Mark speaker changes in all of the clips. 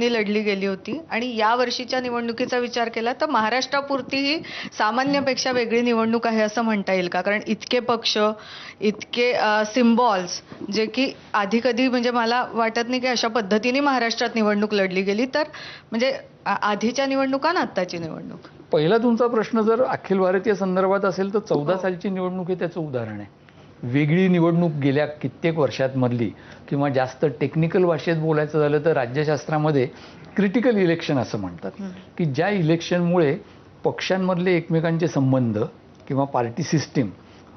Speaker 1: लढली गेली होती. आणि या वर्षीच्या निवडणुकीचा विचार केला तर महाराष्ट्रापुरती ही सामान्यपेक्षा वेगळी निवडणूक आहे असं म्हणता येईल का? कारण इतके पक्ष इतके सिम्बॉल्स जे की आधी कधी म्हणजे मला वाटत नाही की अशा पद्धतीने महाराष्ट्रात निवडणूक लढली गेली. तर म्हणजे आधीच्या निवडणुका ना आत्ताची निवडणूक?
Speaker 2: पहिला तुमचा प्रश्न जर अखिल भारतीय संदर्भात असेल तर चौदा सालची निवडणूक हे त्याचं उदाहरण आहे. वेगळी निवडणूक गेल्या कित्येक वर्षात मधली किंवा जास्त टेक्निकल भाषेत बोलायचं झालं तर राज्यशास्त्रामध्ये क्रिटिकल इलेक्शन असं म्हणतात. की ज्या इलेक्शनमुळे पक्षांमधले एकमेकांचे संबंध किंवा पार्टी सिस्टीम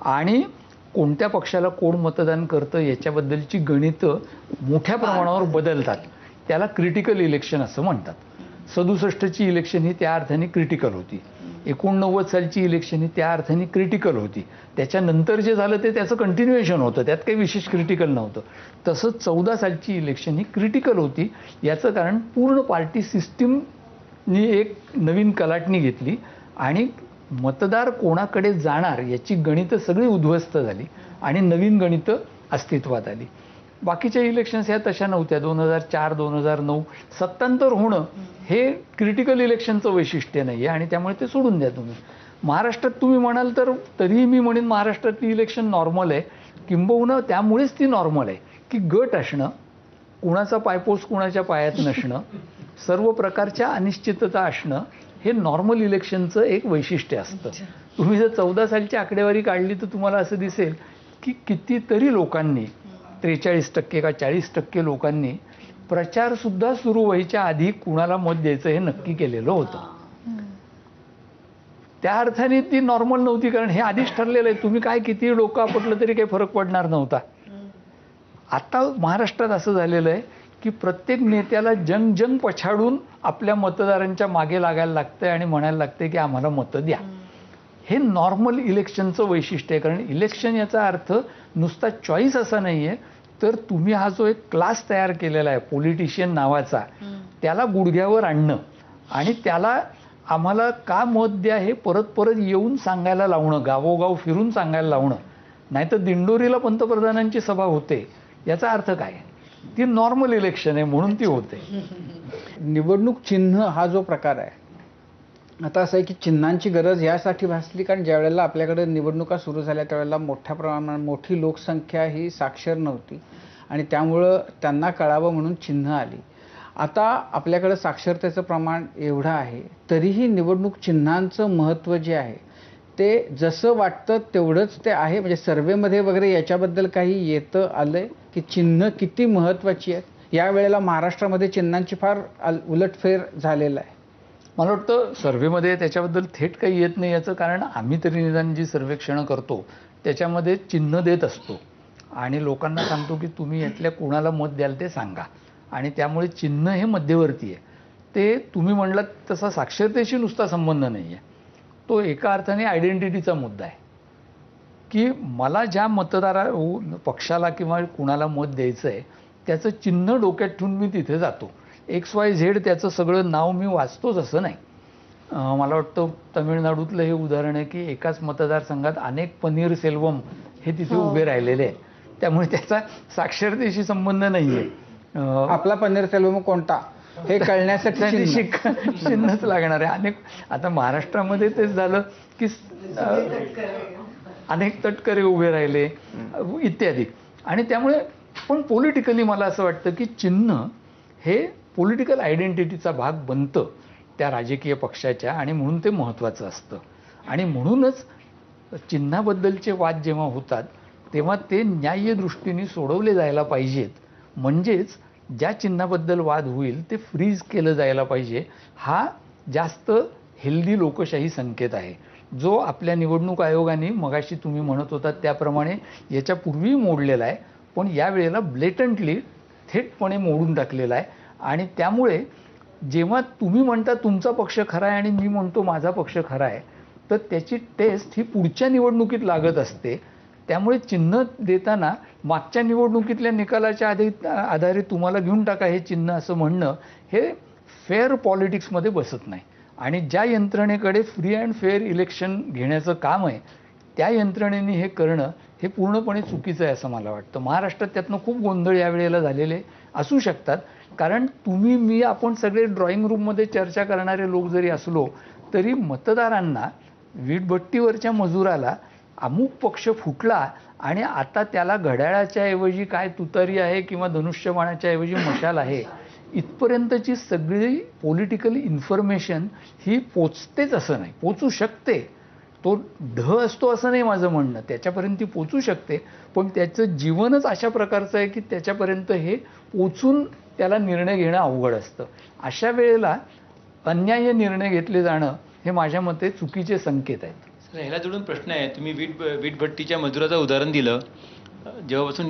Speaker 2: आणि कोणत्या पक्षाला कोण मतदान करतं याच्याबद्दलची गणितं मोठ्या प्रमाणावर बदलतात. त्याला क्रिटिकल इलेक्शन असं म्हणतात. सदुसष्टची इलेक्शन ही त्या अर्थाने क्रिटिकल होती. एकोणनव्वद सालची इलेक्शन ही त्या अर्थाने क्रिटिकल होती. त्याच्यानंतर जे झालं ते त्याचं कंटिन्युएशन होतं. त्यात काही विशेष क्रिटिकल नव्हतं. तसंच चौदा सालची इलेक्शन ही क्रिटिकल होती. याचं कारण पूर्ण पार्टी सिस्टीमनी एक नवीन कलाटणी घेतली आणि मतदार कोणाकडे जाणार याची गणितं सगळी उद्ध्वस्त झाली आणि नवीन गणितं अस्तित्वात आली. बाकीच्या इलेक्शन्स ह्या तशा नव्हत्या. दोन हजार चार दोन हजार नऊ. सत्तांतर होणं हे क्रिटिकल इलेक्शनचं वैशिष्ट्य नाही आहे आणि त्यामुळे ते सोडून द्या तुम्ही. महाराष्ट्रात तुम्ही म्हणाल तर तरीही मी म्हणेन महाराष्ट्रातली इलेक्शन नॉर्मल आहे. किंबहुना त्यामुळेच ती नॉर्मल आहे की गट असणं कुणाचा पायपोस कुणाच्या पायात नसणं सर्व प्रकारच्या अनिश्चितता असणं हे नॉर्मल इलेक्शनचं एक वैशिष्ट्य असतं. तुम्ही जर चौदा सालची आकडेवारी काढली तर तुम्हाला असं दिसेल की कितीतरी लोकांनी त्रेचाळीस टक्के का चाळीस टक्के लोकांनी प्रचारसुद्धा सुरू व्हायच्या आधी कुणाला मत द्यायचं हे नक्की केलेलं होतं. त्या अर्थाने ती नॉर्मल नव्हती कारण हे आधीच ठरलेलं आहे. तुम्ही काय किती लोक आपटलं तरी काही फरक पडणार नव्हता. आता महाराष्ट्रात असं झालेलं आहे की प्रत्येक नेत्याला जंग जंग पछाडून आपल्या मतदारांच्या मागे लागायला लागतंय आणि म्हणायला लागतंय की आम्हाला मतं द्या. हे नॉर्मल इलेक्शनचं वैशिष्ट्य आहे. कारण इलेक्शन याचा अर्थ नुसता चॉईस असा नाही आहे तर तुम्ही हा जो एक क्लास तयार केलेला आहे पॉलिटिशियन नावाचा त्याला गुडघ्यावर आणणं आणि त्याला आम्हाला का मत द्या हे परत परत येऊन सांगायला लावणं गावोगाव फिरून सांगायला लावणं. नाहीतर दिंडोरीला पंतप्रधानांची सभा होते याचा अर्थ काय? ती नॉर्मल इलेक्शन आहे म्हणून ती होते.
Speaker 3: निवडणूक चिन्ह हा जो प्रकार आहे आता असं आहे की चिन्हांची गरज यासाठी भासली कारण ज्या वेळेला आपल्याकडे निवडणुका सुरू झाल्या त्यावेळेला मोठ्या प्रमाणात मोठी लोकसंख्या ही साक्षर नव्हती. आणि त्यामुळं त्यांना कळावं म्हणून चिन्ह आली. आता आपल्याकडे साक्षरतेचं प्रमाण एवढं आहे तरीही निवडणूक चिन्हांचं महत्त्व जे आहे ते जसं वाटतं तेवढंच ते आहे. म्हणजे सर्वेमध्ये वगैरे याच्याबद्दल काही येतं आलं आहे की चिन्ह किती महत्त्वाची आहेत? या वेळेला महाराष्ट्रामध्ये चिन्हांची फार अल- उलटफेर झालेला आहे.
Speaker 2: मला वाटतं सर्व्हेमध्ये त्याच्याबद्दल थेट काही येत नाही याचं कारण आम्ही तरी निदान जी सर्वेक्षणं करतो त्याच्यामध्ये चिन्ह देत असतो. आणि लोकांना सांगतो की तुम्ही यातल्या कुणाला मत द्याल ते सांगा. आणि त्यामुळे चिन्ह हे मध्यवर्ती आहे. ते तुम्ही म्हणलात तसा साक्षरतेशी नुसता संबंध नाही आहे तो एका अर्थाने आयडेंटिटीचा मुद्दा आहे. की मला ज्या मतदारा पक्षाला किंवा कुणाला मत द्यायचं आहे त्याचं चिन्ह डोक्यात ठेवून मी तिथे जातो. एक्स वाय झेड त्याचं सगळं नाव मी वाचतोच असं नाही. मला वाटतं तमिळनाडूतलं हे उदाहरण आहे की एकाच मतदारसंघात अनेक पनीर सेल्वम हे तिथे उभे राहिलेले आहेत. त्यामुळे त्याचा साक्षरतेशी संबंध नाही आहे
Speaker 3: आपला पनीर सेल्वम कोणता? हे कळण्यासाठी.
Speaker 2: शिक चिन्हच लागणार आहे. अनेक आता महाराष्ट्रामध्ये तेच झालं की अनेक तटकरे उभे राहिले इत्यादी. आणि त्यामुळे पण पॉलिटिकली मला असं वाटतं की चिन्ह हे पॉलिटिकल आयडेंटिटीचा भाग बनतं त्या राजकीय पक्षाच्या आणि म्हणून ते महत्त्वाचं असतं. आणि म्हणूनच चिन्हाबद्दलचे वाद जेव्हा होतात तेव्हा ते न्याय्य दृष्टीने सोडवले जायला पाहिजेत. म्हणजेच ज्या चिन्हाबद्दल वाद होईल ते फ्रीज केलं जायला पाहिजे. हा जास्त हेल्दी लोकशाही संकेत आहे. जो आपल्या निवडणूक आयोगाने मगाशी तुम्ही म्हणत होता त्याप्रमाणे याच्यापूर्वी मोडलेला आहे पण या वेळेला ब्लेटंटली थेटपणे मोडून टाकलेला आहे. आणि त्यामुळे जेव्हा तुम्ही म्हणता तुमचा पक्ष खरा आहे आणि मी म्हणतो माझा पक्ष खरा आहे तर त्याची टेस्ट ही पुढच्या निवडणुकीत लागत असते. त्यामुळे चिन्ह देताना मागच्या निवडणुकीतल्या निकालाच्या आधी आधारे तुम्हाला घेऊन टाका हे चिन्ह असं म्हणणं हे फेअर पॉलिटिक्समध्ये बसत नाही. आणि ज्या यंत्रणेकडे फ्री अँड फेअर इलेक्शन घेण्याचं काम आहे त्या यंत्रणेने हे करणं हे पूर्णपणे चुकीचं आहे असं मला वाटतं. महाराष्ट्रात त्यातनं खूप गोंधळ या वेळेला झालेले असू शकतात. कारण तुम्ही मी आपण सगळे ड्रॉइंग रूममध्ये चर्चा करणारे लोक जरी असलो तरी मतदारांना वीटभट्टीवरच्या मजुराला अमुक पक्ष फुटला आणि आता त्याला घड्याळाच्या ऐवजी काय तुतारी आहे किंवा धनुष्यबाणाच्या ऐवजी मशाल आहे इथपर्यंतची सगळी पॉलिटिकल इन्फॉर्मेशन ही पोचतेच असं नाही. पोचू शकते. तो ढ असतो असं नाही माझं म्हणणं. त्याच्यापर्यंत ती पोचू शकते. पण त्याचं जीवनच अशा प्रकारचं आहे की त्याच्यापर्यंत हे पोचून त्याला निर्णय घेणं अवघड असतं. अशा वेळेला अन्याय निर्णय घेतले जाणं हे माझ्या मते चुकीचे संकेत आहेत.
Speaker 4: ह्याला जोडून प्रश्न आहे. तुम्ही वीट वीटभट्टीच्या मजुराचं उदाहरण दिलं. जेव्हापासून